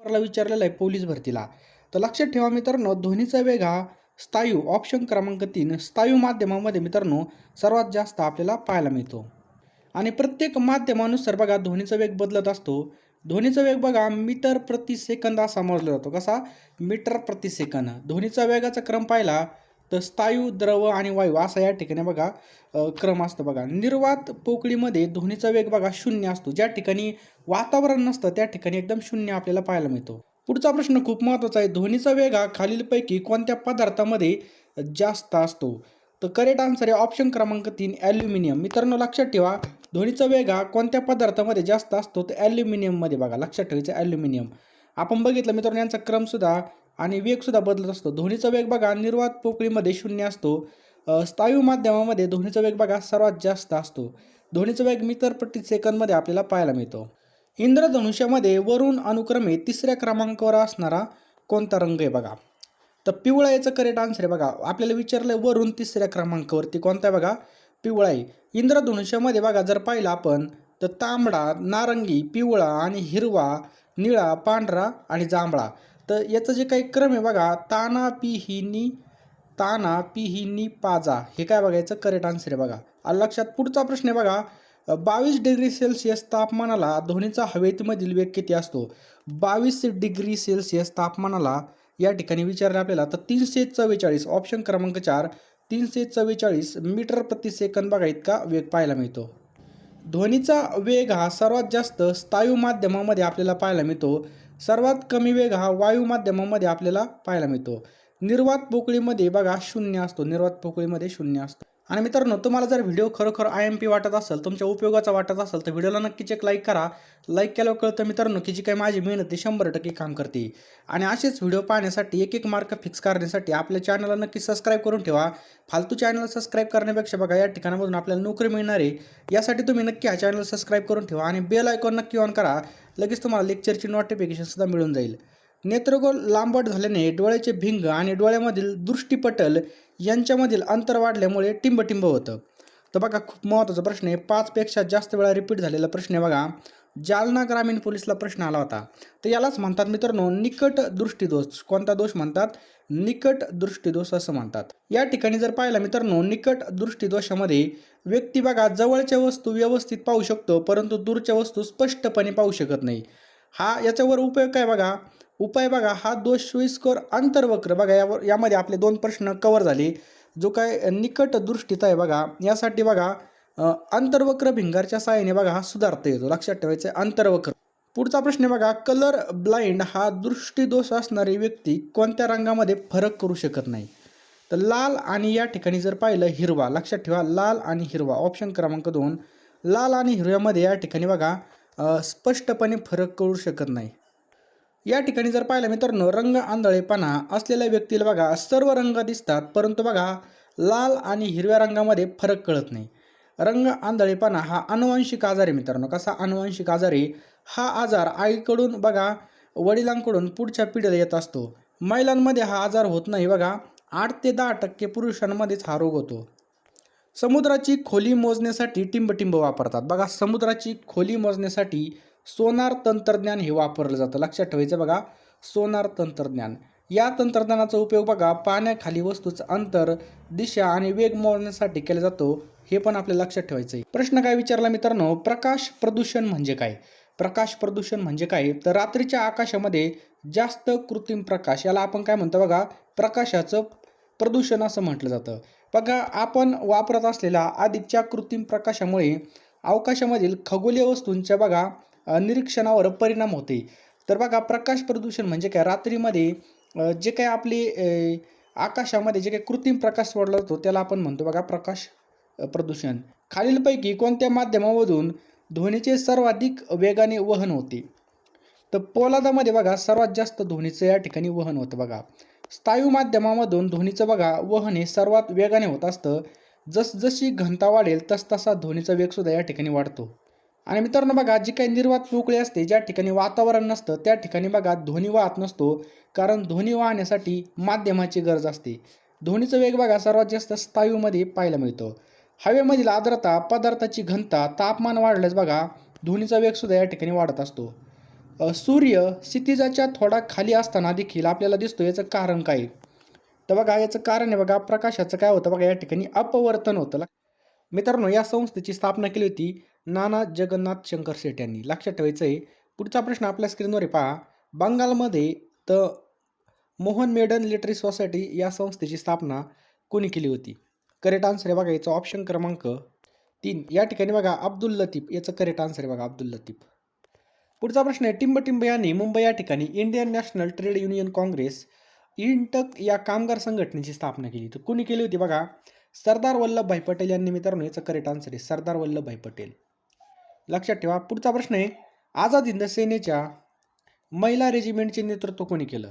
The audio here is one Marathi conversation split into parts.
पेपरला विचारलेला आहे पोलीस भरतीला. तर लक्षात ठेवा मित्रांनो ध्वनीचा वेग हा स्थायू ऑप्शन क्रमांक तीन स्थायू माध्यमामध्ये मित्रांनो सर्वात जास्त आपल्याला पाहायला मिळतो. आणि प्रत्येक माध्यमानुसार बघा ध्वनीचा वेग बदलत असतो. ध्वनीचा वेग बघा मीटर प्रति सेकंद असा मोजला जातो. कसा? मीटर प्रति सेकंद. ध्वनीचा वेगाचा क्रम पाहिला तर स्थायू द्रव आणि वायू असा या ठिकाणी बघा क्रम असतो बघा. निर्वात पोकळीमध्ये ध्वनीचा वेग बघा शून्य असतो. ज्या ठिकाणी वातावरण नसतं त्या ठिकाणी एकदम शून्य आपल्याला पाहायला मिळतो. पुढचा प्रश्न खूप महत्त्वाचा आहे. ध्वनीचा वेग हा खालीलपैकी कोणत्या पदार्थामध्ये जास्त असतो? तर करेक्ट आन्सर आहे ऑप्शन क्रमांक तीन ॲल्युमिनियम मित्रांनो लक्षात ठेवा ध्वनीचा वेग हा कोणत्या पदार्थामध्ये जास्त असतो? तर ॲल्युमिनियममध्ये बघा. लक्षात ठेवायचं ॲल्युमिनियम आपण बघितलं मित्रांनो यांचा क्रमसुद्धा आणि वेगसुद्धा बदलत असतो. ध्वनीचा वेग बघा निर्वात पोकळीमध्ये शून्य असतो. स्थायू माध्यमामध्ये ध्वनीचा वेग बघा सर्वात जास्त असतो. ध्वनीचा वेग मीटर प्रति सेकंदमध्ये आपल्याला पाहायला मिळतो. इंद्रधनुष्यामध्ये वरून अनुक्रमे तिसऱ्या क्रमांकावर असणारा कोणता रंग आहे बघा? तर पिवळा याचं करेक्ट आन्सर आहे बघा. आपल्याला विचारलं वरून तिसऱ्या क्रमांकावरती कोणता आहे बघा? पिवळा आहे. इंद्रधनुष्यामध्ये बघा जर पाहिलं आपण तर तांबडा नारंगी पिवळा आणि हिरवा निळा पांढरा आणि जांभळा. तर याचं जे काही क्रम आहे बघा ताना पी ताना पी पाजा हे काय बघायचं करेक्ट आन्सर आहे बघा. आणि लक्षात पुढचा प्रश्न आहे बघा बावीस डिग्री सेल्सिअस तापमानाला ध्वनीचा हवेतीमधील वेग किती असतो? बावीस डिग्री सेल्सिअस तापमानाला या ठिकाणी विचारलं आपल्याला तर तीनशे चव्वेचाळीस ऑप्शन क्रमांक चार तीनशे चव्वेचाळीस मीटर प्रति सेकंद बघा इतका वेग पाहायला मिळतो. ध्वनीचा वेग हा सर्वात जास्त स्थायू माध्यमामध्ये आपल्याला पाहायला मिळतो. सर्वात कमी वेग हा वायू माध्यमामध्ये आपल्याला पाहायला मिळतो. निर्वात पोकळीमध्ये बघा शून्य असतो. निर्वात पोकळीमध्ये शून्य असतो. आणि मित्रांनो तुम्हाला जर व्हिडिओ खरोखर आय एम पी वाटत असेल तुमच्या उपयोगाचा वाटत असेल तर व्हिडिओला नक्कीच एक लाईक करा. लाईक केल्यावर कळतं मित्रांनो की जी काही माझी मेहनत ती शंभर टक्के काम करते. आणि असेच व्हिडिओ पाहण्यासाठी एक एक मार्क फिक्स करण्यासाठी आपल्या चॅनलला नक्की सबस्क्राईब करून ठेवा. फालतू चॅनल सबस्क्राईब करण्यापेक्षा बघा या ठिकाणामधून आपल्याला नोकरी मिळणार आहे. यासाठी तुम्ही नक्की हा चॅनल सबस्क्राईब करून ठेवा आणि बेल आयकॉन नक्की ऑन करा. लगेच तुम्हाला लेक्चरची नोटिफिकेशनसुद्धा मिळून जाईल. नेत्रगोल लांबट झाल्याने डोळ्याचे भिंग आणि डोळ्यामधील दृष्टीपटल यांच्यामधील अंतर वाढल्यामुळे टिंबटिंब होतं. तर बघा खूप महत्त्वाचा प्रश्न आहे. पाचपेक्षा जास्त वेळा रिपीट झालेला प्रश्न आहे बघा. जालना ग्रामीण पोलीसला प्रश्न आला होता. तर यालाच म्हणतात मित्रांनो निकट दृष्टीदोष. कोणता दोष म्हणतात? निकट दृष्टीदोष असं म्हणतात. या ठिकाणी जर पाहिलं मित्रांनो निकट दृष्टीदोषामध्ये व्यक्ती बघा जवळच्या वस्तू व्यवस्थित पाहू शकतो परंतु दूरच्या वस्तू स्पष्टपणे पाहू शकत नाही. हा याच्यावर उपयोग काय बघा? उपाय बघा हा दोष सोयीस्कर अंतर्वक्र बघा यावर यामध्ये आपले दोन प्रश्न कवर झाले. जो काय निकट दृष्टीचा आहे बघा यासाठी बघा अंतर्वक्र भिंगारच्या साहाय्याने बघा हा सुधारता येतो. लक्षात ठेवायचं आहे, अंतर्वक्र पुढचा प्रश्न आहे बघा कलर ब्लाइंड हा दृष्टीदोष असणारी व्यक्ती कोणत्या रंगामध्ये फरक करू शकत नाही? तर लाल आणि या ठिकाणी जर पाहिलं हिरवा. लक्षात ठेवा लाल आणि हिरवा. ऑप्शन क्रमांक दोन. लाल आणि हिरव्यामध्ये या ठिकाणी बघा स्पष्टपणे फरक करू शकत नाही. या ठिकाणी जर पाहिलं मित्रांनो रंग आंधळेपणा असलेल्या व्यक्तीला बघा सर्व रंग दिसतात परंतु बघा लाल आणि हिरव्या रंगामध्ये फरक कळत नाही. रंग आंधळेपणा हा अनुवांशिक आजार आहे मित्रांनो. कसा अनुवांशिक आजार आहे? हा आजार आईकडून बघा वडिलांकडून पुढच्या पिढीला येत असतो. महिलांमध्ये हा आजार होत नाही बघा. आठ ते दहा टक्के पुरुषांमध्येच हा रोग होतो. समुद्राची खोली मोजण्यासाठी टिंबटिंब वापरतात. बघा समुद्राची खोली मोजण्यासाठी सोनार तंत्रज्ञान हे वापरलं जातं. लक्षात ठेवायचं बघा. सोनार तंत्रज्ञान. या तंत्रज्ञानाचा उपयोग बघा. पाण्याखाली वस्तूचं अंतर दिशा आणि वेग मोजण्यासाठी केला जातो हे पण आपल्याला लक्षात ठेवायचं आहे. प्रश्न काय विचारला मित्रांनो? प्रकाश प्रदूषण म्हणजे काय? प्रकाश प्रदूषण म्हणजे काय? तर रात्रीच्या आकाशामध्ये जास्त कृत्रिम प्रकाश याला आपण काय म्हणतो बघा? प्रकाशाचं प्रदूषण असं म्हटलं जातं. बघा आपण वापरत असलेल्या अधिकच्या कृत्रिम प्रकाशामुळे अवकाशामधील खगोलीय वस्तूंच्या बघा निरीक्षणावर परिणाम होते. तर बघा प्रकाश प्रदूषण म्हणजे काय? रात्रीमध्ये जे काही आपले आकाशामध्ये जे काही कृत्रिम प्रकाश सोडला जातो त्याला आपण म्हणतो बघा प्रकाश प्रदूषण. खालीलपैकी कोणत्या माध्यमामधून ध्वनीचे सर्वाधिक वेगाने वहन होते? तर पोलादामध्ये बघा सर्वात जास्त ध्वनीचं या ठिकाणी वहन होतं बघा. स्थायू माध्यमामधून ध्वनीचं बघा वहन हे सर्वात वेगाने होत असतं. जसजशी घनता वाढेल तसतसा ध्वनीचा वेगसुद्धा या ठिकाणी वाढतो. आणि मित्रांनो बघा जी काही निर्वात पोकळी असते ज्या ठिकाणी वातावरण नसतं त्या ठिकाणी बघा ध्वनी वाहत नसतो. कारण ध्वनी वाहण्यासाठी माध्यमाची गरज असते. ध्वनीचा वेग बघा सर्वात जास्त स्थायूमध्ये पाहायला मिळतो. हवेमधील आर्द्रता पदार्थाची घनता तापमान वाढल्यास बघा ध्वनीचा वेगसुद्धा या ठिकाणी वाढत असतो. सूर्य क्षितिजाच्या थोडा खाली असताना देखील आपल्याला दिसतो याचं कारण काय? तर बघा याचं कारण आहे बघा प्रकाशाचं काय होतं बघा या ठिकाणी अपवर्तन होतं. मित्रांनो या संस्थेची स्थापना केली होती नाना जगन्नाथ शंकर शेट यांनी. लक्षात ठेवायचं आहे पुढचा प्रश्न आपल्या स्क्रीनवर पहा बंगालमध्ये त मोहन मेडन लिटरी सोसायटी या संस्थेची स्थापना कोणी केली होती? करेक्ट आन्सर आहे बघा याचा ऑप्शन क्रमांक तीन. या ठिकाणी बघा अब्दुल लतीफ याचं करेक्ट आन्सर आहे बघा अब्दुल लतीफ. पुढचा प्रश्न आहे टिंबटिंब यांनी मुंबई या ठिकाणी Indian National Trade Union Congress INTUC या कामगार संघटनेची स्थापना केली तर कोणी केली होती बघा? सरदार वल्लभभाई पटेल यांनी मित्रांनो याचं करेक्ट आन्सर आहे. सरदार वल्लभभाई पटेल. लक्षात ठेवा पुढचा प्रश्न आहे आझाद हिंद सेनेच्या महिला रेजिमेंटचे नेतृत्व कोणी केलं?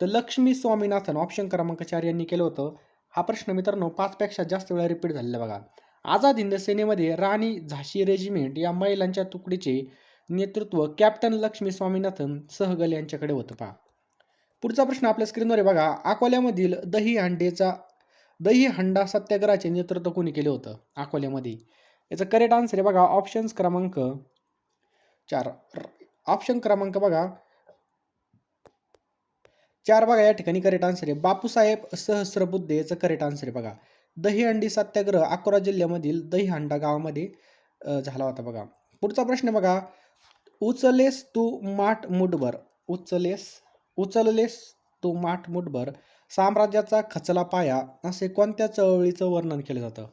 तर लक्ष्मी स्वामीनाथन ऑप्शन क्रमांक चार यांनी केलं होतं. हा प्रश्न मित्रांनो पाचपेक्षा जास्त वेळा रिपीट झालेला बघा. आझाद हिंद सेनेमध्ये राणी झाशी रेजिमेंट या महिलांच्या तुकडीचे नेतृत्व कॅप्टन लक्ष्मी स्वामीनाथन सहगल यांच्याकडे होतं पहा. पुढचा प्रश्न आपल्या स्क्रीनवर आहे बघा. अकोल्यामधील दही हांडेचा दही हंडा सत्याग्रहाचे नेतृत्व कोणी केले होतं? अकोल्यामध्ये. याचं करेक्ट आन्सर आहे बघा ऑप्शन्स क्रमांक चार. ऑप्शन क्रमांक बघा. चार बघा या ठिकाणी करेक्ट आन्सर आहे. बापूसाहेब सहस्रबुद्धे याचं करेक्ट आन्सर आहे बघा. दहीहंडी सत्याग्रह अकोला जिल्ह्यामधील दहीहंडा गावामध्ये झाला होता बघा. पुढचा प्रश्न बघा. उचलेस तू माठ मुठभर. उचलेस उचललेस तू माठ मुठभर. साम्राज्याचा खचला पाया असे कोणत्या चळवळीचं वर्णन केलं जातं?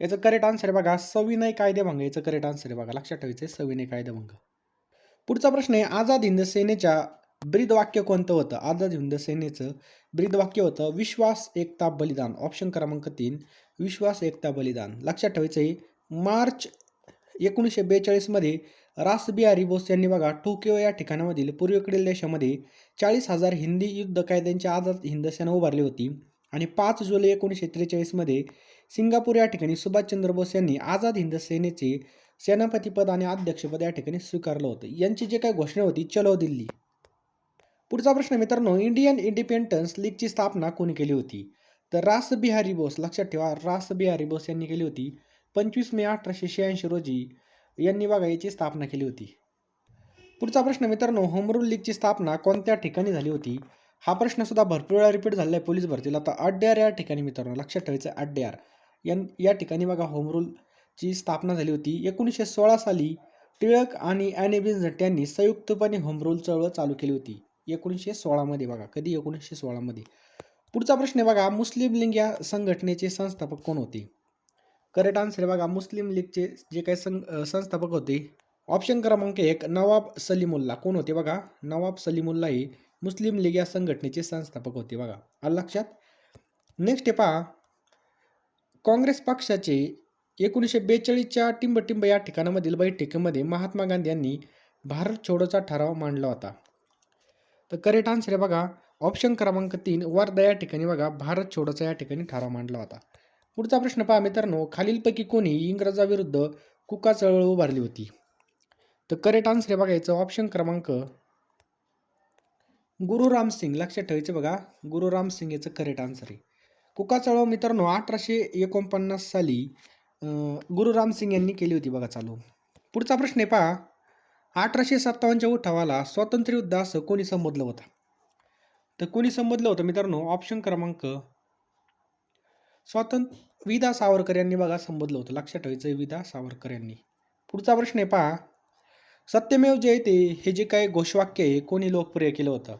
याचं करेक्ट आन्सर आहे बघा सविनय कायदेभंग याचं करेक्ट आन्सर आहे बघा लक्षात ठेवायचं आहे सविनय कायदेभंग पुढचा प्रश्न आहे आझाद हिंद सेनेच्या ब्रीद वाक्य कोणतं होतं? आझाद हिंद सेनेचं ब्रीद वाक्य होतं विश्वास एकता बलिदान. ऑप्शन क्रमांक तीन विश्वास एकता बलिदान. लक्षात ठेवायचं आहे मार्च एकोणीसशे बेचाळीसमध्ये रासबिहारी बोस यांनी बघा टोकियो या ठिकाणामधील पूर्वेकडील देशामध्ये चाळीस हजार हिंदी युद्ध कायद्यांच्या आझाद हिंद सेना उभारली होती. आणि पाच जुलै एकोणीसशे त्रेचाळीसमध्ये सिंगापूर या ठिकाणी सुभाषचंद्र बोस यांनी आझाद हिंद सेनेचे सेनापतीपद आणि अध्यक्षपद या ठिकाणी स्वीकारलं होतं. यांची जे काही घोषणा होती चलो दिल्ली. पुढचा प्रश्न मित्रांनो इंडियन इंडिपेंडन्स लीगची स्थापना कोणी केली होती? तर रासबिहारी बोस लक्षात ठेवा रासबिहारी बोस यांनी केली होती. पंचवीस मे अठराशे शहाऐंशी रोजी यांनी बघा याची स्थापना केली होती. पुढचा प्रश्न मित्रांनो होम रूल लीगची स्थापना कोणत्या ठिकाणी झाली होती? हा प्रश्न सुद्धा भरपूर वेळा रिपीट झालेला आहे पोलीस भरतीला. आता अड्ड्यार या ठिकाणी मित्रांनो लक्षात ठेवायचं अड्ड्यार. यां या ठिकाणी बघा होम रूलची स्थापना झाली होती. एकोणीसशे सोळा साली टिळक आणि ॲनी झट यांनी संयुक्तपणे होम रूल चळवळ चालू केली होती. एकोणीसशे सोळामध्ये बघा कधी? एकोणीसशे सोळामध्ये पुढचा प्रश्न बघा मुस्लिम लिंग या संघटनेचे संस्थापक कोण होते? करेक्ट आन्सर आहे. बघा मुस्लिम लीगचे जे काही सं संस्थापक होते ऑप्शन क्रमांक एक नवाब सलीमुल्ला. कोण होते बघा? नवाब सलीमुल्ला ही मुस्लिम लीग या संघटनेचे संस्थापक होते बघा. आलं लक्षात? नेक्स्ट आहे पहा. काँग्रेस पक्षाचे एकोणीसशे बेचाळीसच्या टिंबटिंब या ठिकाणामधील बैठकीमध्ये महात्मा गांधी यांनी भारत छोडोचा ठराव मांडला होता. तर करेक्ट आन्सर आहे बघा. ऑप्शन क्रमांक तीन वर्धा या ठिकाणी बघा भारत छोडोचा या ठिकाणी ठराव मांडला होता. पुढचा प्रश्न पहा मित्रांनो. खालीलपैकी कोणी इंग्रजाविरुद्ध कुका चळवळ उभारली होती? तर करेक्ट आन्सर आहे बघायचं. ऑप्शन क्रमांक गुरु रामसिंग लक्षात ठेवायचं बघा. गुरु रामसिंग याचं करेक्ट आन्सर आहे. कुका चळवळ मित्रांनो अठराशे एकोणपन्नास साली गुरु रामसिंग यांनी केली होती बघा चालू. पुढचा प्रश्न आहे पहा. अठराशे सत्तावन्नच्या उठावाला स्वातंत्र्य युद्ध असं कोणी संबोधलं होतं? तर कोणी संबोधलं होतं मित्रांनो? ऑप्शन क्रमांक स्वातंत्र्य विदा सावरकर यांनी बघा संबोधलं होतं. लक्षात ठेवायचं विदा सावरकर यांनी. पुढचा प्रश्न आहे पहा. सत्यमेव जयते हे जे काही घोषवाक्य आहे कोणी लोकप्रिय केलं होतं?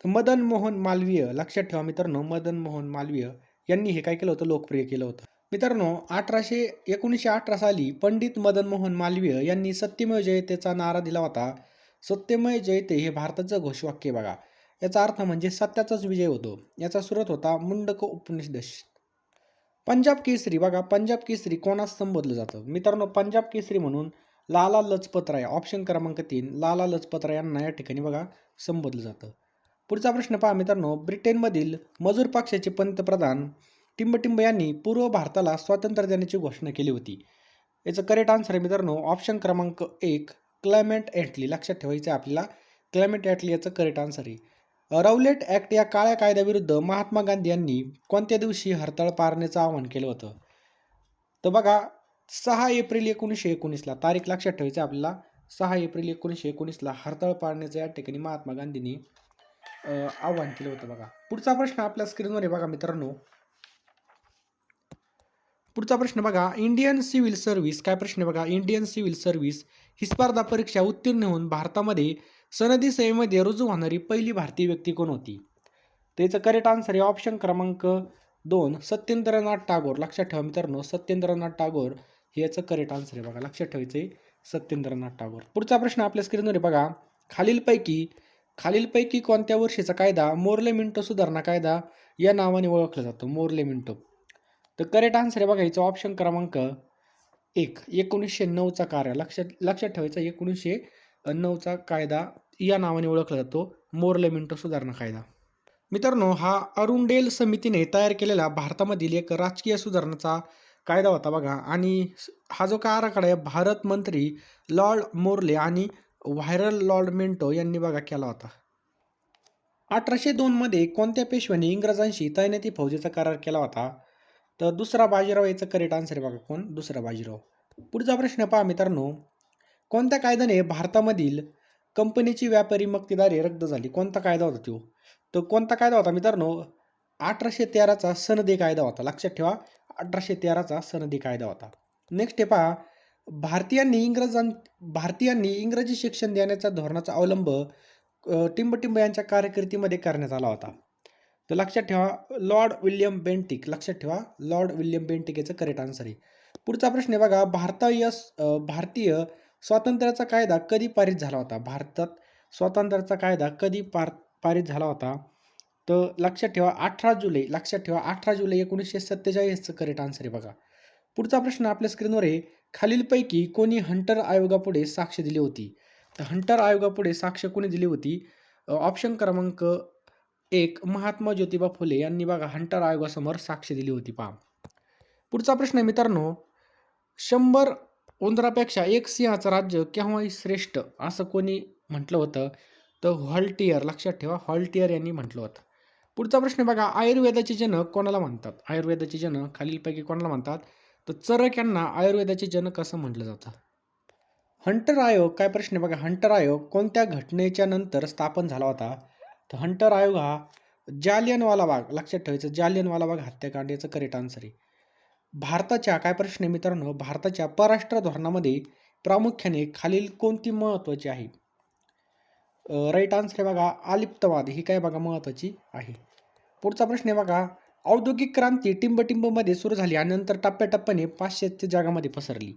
तर मदन मोहन मालवीय लक्षात ठेवा मित्रांनो मदन मोहन मालवीय यांनी हे काय केलं होतं? लोकप्रिय केलं होतं. मित्रांनो अठराशे एकोणीसशे अठरा साली पंडित मदन मोहन मालवीय यांनी सत्यमेव जयतेचा नारा दिला होता. सत्यमेव जयते हे भारताचं घोषवाक्य बघा. याचा अर्थ म्हणजे सत्याचाच विजय होतो. याचा सुरत होता मुंडक उपनिषदश. पंजाब केसरी बघा पंजाब केसरी कोणास संबोधलं जातं? मित्रांनो पंजाब केसरी म्हणून लाला लजपत राय ऑप्शन क्रमांक तीन लाला लजपत राय यांना या ठिकाणी बघा संबोधलं जातं. पुढचा प्रश्न पहा मित्रांनो ब्रिटनमधील मजूर पक्षाचे पंतप्रधान टिंबटिंब यांनी पूर्व भारताला स्वातंत्र्य देण्याची घोषणा केली होती. याचं करेक्ट आन्सर आहे मित्रांनो ऑप्शन क्रमांक एक क्लायमेट ॲटली लक्षात ठेवायचं आहे आपल्याला क्लायमेट ॲटली याचं करेक्ट आन्सर आहे. रौलेट ॲक्ट या काळ्या कायद्याविरुद्ध महात्मा गांधी यांनी कोणत्या दिवशी हरताळ पाळण्याचं आवाहन केलं होतं? तर बघा सहा एप्रिल एकोणीसशे एकोणीसला तारीख लक्षात ठेवायची आपल्याला. सहा एप्रिल एकोणीसशे एकोणीसला हरताळ पाळण्याचं या ठिकाणी महात्मा गांधींनी आवाहन केलं होतं बघा. पुढचा प्रश्न आपल्या स्क्रीनवर आहे बघा मित्रांनो. पुढचा प्रश्न बघा इंडियन सिव्हिल सर्व्हिस काय प्रश्न आहे बघा? इंडियन सिव्हिल सर्व्हिस ही स्पर्धा परीक्षा उत्तीर्ण होऊन भारतामध्ये सनदी सेवेमध्ये रुजू होणारी पहिली भारतीय व्यक्ती कोण होती? त्याचं करेक्ट आन्सर आहे ऑप्शन क्रमांक दोन सत्येंद्रनाथ टागोर. लक्षात ठेवा मित्रांनो सत्येंद्रनाथ टागोर हे याचं करेक्ट आन्सर आहे बघा. लक्षात ठेवायचं आहे सत्येंद्रनाथ टागोर. पुढचा प्रश्न आपल्या स्क्रीनवर आहे बघा. खालीलपैकी खालीलपैकी कोणत्या वर्षीचा कायदा मोरले मिंटो सुधारणा कायदा या नावाने ओळखला जातो? Morley Minto. तर करेक्ट आन्सर आहे बघा याचं ऑप्शन क्रमांक एक. एकोणीसशे नऊचा कार्य. लक्षात लक्षात ठेवायचा एकोणीसशे नऊचा कायदा या नावाने ओळखला जातो. मोर्ले मिंटो सुधारणा कायदा. मित्रांनो हा अरुंडेल समितीने तयार केलेला भारतामधील एक राजकीय सुधारणाचा कायदा होता बघा. आणि हा जो काय आराखडा आहे भारत मंत्री लॉर्ड मोर्ले आणि व्हायरल लॉर्ड मिंटो यांनी बघा केला होता. अठराशे दोनमध्ये कोणत्या पेशव्याने इंग्रजांशी तैनाती फौजेचा करार केला होता? तर दुसरा बाजीराव याचं करेक्ट आन्सर आहे बघा कोण? दुसरा बाजीराव. पुढचा प्रश्न पहा मित्रांनो. कोणत्या कायद्याने भारतामधील कंपनीची व्यापारी मक्तेदारी रद्द झाली. कोणता कायदा होता तो तर कोणता कायदा होता मित्रांनो? अठराशे तेराचा सनदी कायदा होता. लक्षात ठेवा अठराशे तेराचा सनदी कायदा होता. नेक्स्ट हे पहा. भारतीयांनी इंग्रजां भारतीयांनी इंग्रजी शिक्षण देण्याच्या धोरणाचा अवलंब टिंबटिंब यांच्या कार्यकिर्दीमध्ये करण्यात आला होता. तर लक्षात ठेवा लॉर्ड विल्यम बेंटिक लक्षात ठेवा लॉर्ड विल्यम बेंटिक याचं करेक्ट आन्सर आहे. पुढचा प्रश्न आहे बघा भारतीय भारतीय स्वातंत्र्याचा कायदा कधी पारित झाला होता? भारतात स्वातंत्र्याचा कायदा कधी पार पारित झाला होता? तर लक्षात ठेवा अठरा जुलै लक्षात ठेवा अठरा जुलै एकोणीसशे सत्तेचाळीसचं करेक्ट आन्सर आहे बघा. पुढचा प्रश्न आपल्या स्क्रीनवर आहे. खालीलपैकी कोणी हंटर आयोगापुढे साक्ष दिली होती? तर हंटर आयोगापुढे साक्ष कोणी दिली होती? ऑप्शन क्रमांक एक महात्मा ज्योतिबा फुले यांनी बघा हंटर आयोगासमोर साक्ष दिली होती पहा. पुढचा प्रश्न आहे मित्रांनो शंभर उंदरापेक्षा एक सिंहाचं राज्य केव्हाही श्रेष्ठ असं कोणी म्हटलं होतं? तर हॉल्टियर लक्षात ठेवा हॉल्टियर यांनी म्हटलं होतं. पुढचा प्रश्न बघा आयुर्वेदाचे जनक कोणाला म्हणतात आयुर्वेदाचे जनक खालीलपैकी कोणाला म्हणतात तर चरक यांना आयुर्वेदाचे जनक असं म्हटलं जातं? हंटर आयोग काय प्रश्न बघा हंटर आयोग कोणत्या घटनेच्या नंतर स्थापन झाला होता? तर हंटर आयोग हा जालियनवाला बाग लक्षात ठेवायचं जालियनवाला बाग हत्याकांड याचं करेक्ट आन्सर आहे. भारताच्या काय प्रश्न मित्रांनो? भारताच्या परराष्ट्र धोरणामध्ये प्रामुख्याने खालील कोणती महत्त्वाची आहे? राईट आन्सर आहे बघा आलिप्तवाद ही काय बघा महत्त्वाची आहे. पुढचा प्रश्न आहे बघा औद्योगिक क्रांती टिंबटिंबमध्ये सुरू झाली आणि नंतर टप्प्याटप्प्याने पाश्चात्य जगामध्ये पसरली.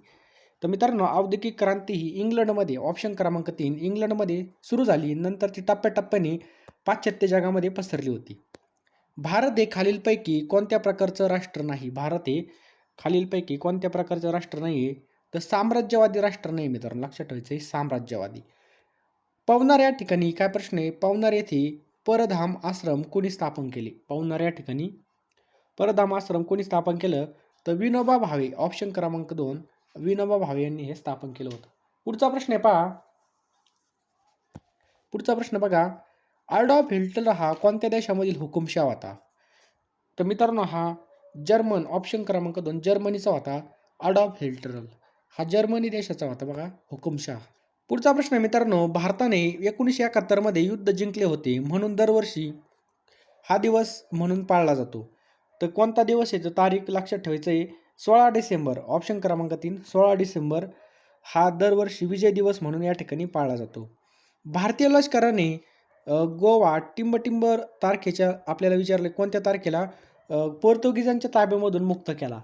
तर मित्रांनो औद्योगिक क्रांती ही इंग्लंडमध्ये ऑप्शन क्रमांक तीन इंग्लंडमध्ये सुरू झाली नंतर ती टप्प्याटप्प्याने पाश्चात्य जगामध्ये पसरली होती. भारत हे खालीलपैकी कोणत्या प्रकारचं राष्ट्र नाही? भारत हे खालीलपैकी कोणत्या प्रकारचं राष्ट्र नाही आहे तर साम्राज्यवादी राष्ट्र नाही मित्रांनो लक्षात ठेवायचं आहे साम्राज्यवादी. पवनार या ठिकाणी काय प्रश्न आहे? पवनार येथे परधाम आश्रम कोणी स्थापन केले? पवनार या ठिकाणी परधाम आश्रम कोणी स्थापन केलं? तर विनोबा भावे ऑप्शन क्रमांक दोन विनोबा भावे यांनी हे स्थापन केलं होतं. पुढचा प्रश्न आहे पहा. पुढचा प्रश्न बघा. आर्डॉफ हिल्टर हा कोणत्या देशामधील हुकुमशाह होता? तर मित्रांनो हा जर्मन ऑप्शन क्रमांक दोन जर्मनीचा होता अडॉप हिल्टरल हा जर्मनी देशाचा होता बघा हुकुमशाह. पुढचा प्रश्न आहे मित्रांनो भारताने एकोणीसशे एकाहत्तरमध्ये युद्ध जिंकले होते म्हणून दरवर्षी हा दिवस म्हणून पाळला जातो. तर कोणता दिवस आहे? तारीख लक्षात ठेवायचं आहे सोळा डिसेंबर. ऑप्शन क्रमांक तीन सोळा डिसेंबर हा दरवर्षी विजय दिवस म्हणून या ठिकाणी पाळला जातो. भारतीय लष्कराने गोवा टिंबटिंब तारखेच्या आपल्याला विचारले कोणत्या तारखेला पोर्तुगीजांच्या ताब्यामधून मुक्त केला.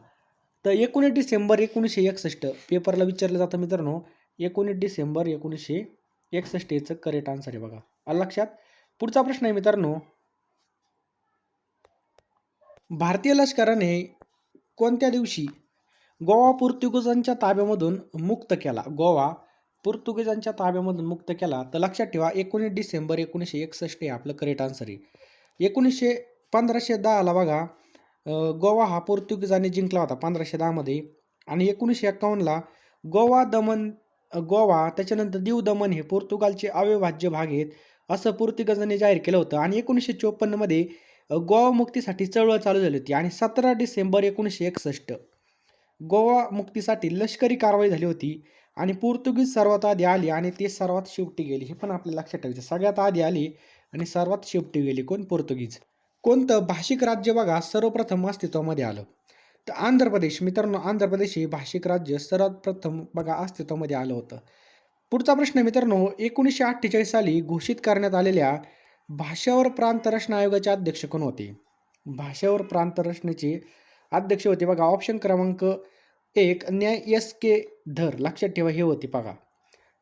तर एकोणीस डिसेंबर एकोणीसशे एकसष्ट पेपरला विचारलं जातं मित्रांनो एकोणीस डिसेंबर एकोणीसशे एकसष्ट याचं करेक्ट आन्सर आहे बघा. लक्षात? पुढचा प्रश्न आहे मित्रांनो भारतीय लष्कराने कोणत्या दिवशी गोवा पोर्तुगीजांच्या ताब्यामधून मुक्त केला? गोवा पोर्तुगीजांच्या ताब्यामधून मुक्त केला. तर लक्षात ठेवा एकोणीस डिसेंबर एकोणीसशे एकसष्ट हे आपलं करेक्ट आन्सर आहे. एकोणीसशे पंधराशे दहाला बघा गोवा हा पोर्तुगीजांनी जिंकला होता पंधराशे दहामध्ये. आणि एकोणीसशे एक्कावन्नला गोवा दमन गोवा त्याच्यानंतर दीव दमन हे पोर्तुगालचे अविभाज्य भाग आहेत असं पोर्तुगीजांनी जाहीर केलं होतं. आणि एकोणीसशे चोपन्नमध्ये गोवा मुक्तीसाठी चळवळ चालू झाली होती. आणि सतरा डिसेंबर एकोणीसशे एकसष्ट गोवा मुक्तीसाठी लष्करी कारवाई झाली होती. आणि पोर्तुगीज सर्वात आधी आली आणि ते सर्वात शेवटी गेली. हे पण आपल्या लक्षात ठेवायचं सगळ्यात आधी आली आणि सर्वात शेवटी गेली कोण? पोर्तुगीज. कोणतं भाषिक राज्य बघा सर्वप्रथम अस्तित्वामध्ये आलं. तर आंध्र प्रदेश मित्रांनो आंध्र प्रदेश हे भाषिक राज्य सर्वात प्रथम बघा अस्तित्वामध्ये आलं होतं. पुढचा प्रश्न मित्रांनो एकोणीसशे अठ्ठेचाळीस साली घोषित करण्यात आलेल्या भाषावर प्रांत रचना आयोगाचे अध्यक्ष कोण होते? भाषावर प्रांत रचनेचे अध्यक्ष होते बघा ऑप्शन क्रमांक एक न्याय एस के धर लक्षात ठेवा हे होते बघा.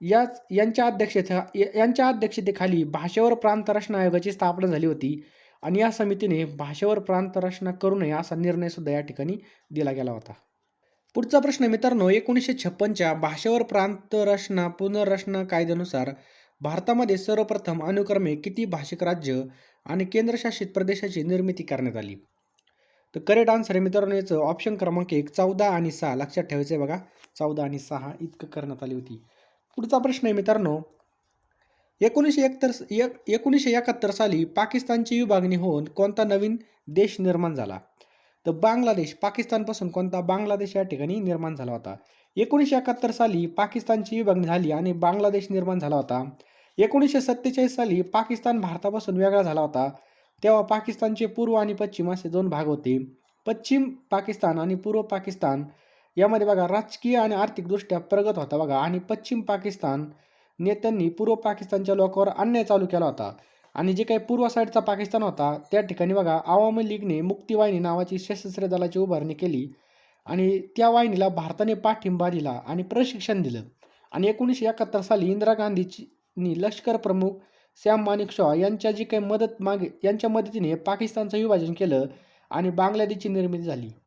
याच यांच्या अध्यक्षता यांच्या अध्यक्षतेखाली भाषेवर प्रांत रचना आयोगाची स्थापना झाली होती. आणि या समितीने भाषेवर प्रांत रचना करू नये असा निर्णयसुद्धा या ठिकाणी दिला गेला होता. पुढचा प्रश्न मित्रांनो एकोणीसशे छप्पनच्या भाषेवर प्रांत रचना पुनर्रचना कायद्यानुसार भारतामध्ये सर्वप्रथम अनुक्रमे किती भाषिक राज्य आणि केंद्रशासित प्रदेशाची निर्मिती करण्यात आली? तर करेक्ट आन्सर आहे मित्रांनो याचं ऑप्शन क्रमांक एक चौदा आणि सहा. लक्षात ठेवायचं आहे बघा चौदा आणि सहा इतकं करण्यात आली होती. पुढचा प्रश्न आहे मित्रांनो एकोणीसशे एकतर एक एकोणीसशे एकाहत्तर साली पाकिस्तानची विभागणी होऊन कोणता नवीन देश निर्माण झाला? तर बांगलादेश पाकिस्तानपासून कोणता बांगलादेश या ठिकाणी निर्माण झाला होता? एकोणीसशे एकाहत्तर साली पाकिस्तानची विभागणी झाली आणि बांगलादेश निर्माण झाला होता. एकोणीसशे सत्तेचाळीस साली पाकिस्तान भारतापासून वेगळा झाला होता. तेव्हा पाकिस्तानचे पूर्व आणि पश्चिम असे दोन भाग होते. पश्चिम पाकिस्तान आणि पूर्व पाकिस्तान. यामध्ये बघा राजकीय आणि आर्थिकदृष्ट्या प्रगत होता बघा. आणि पश्चिम पाकिस्तान नेत्यांनी पूर्व पाकिस्तानच्या लोकांवर अन्याय चालू केला होता. आणि जे काही पूर्व साईडचा पाकिस्तान होता त्या ठिकाणी बघा आवामी लीगने मुक्तीवाहिनी नावाची सशस्त्र दलाची उभारणी केली. आणि त्या वाहिनीला भारताने पाठिंबा दिला आणि प्रशिक्षण दिलं. आणि एकोणीसशे एकाहत्तर साली इंदिरा गांधीची लष्कर प्रमुख सॅम मानिक शॉ यांच्या जी काही मदत मागे यांच्या मदतीने पाकिस्तानचं विभाजन केलं आणि बांगलादेशची निर्मिती झाली.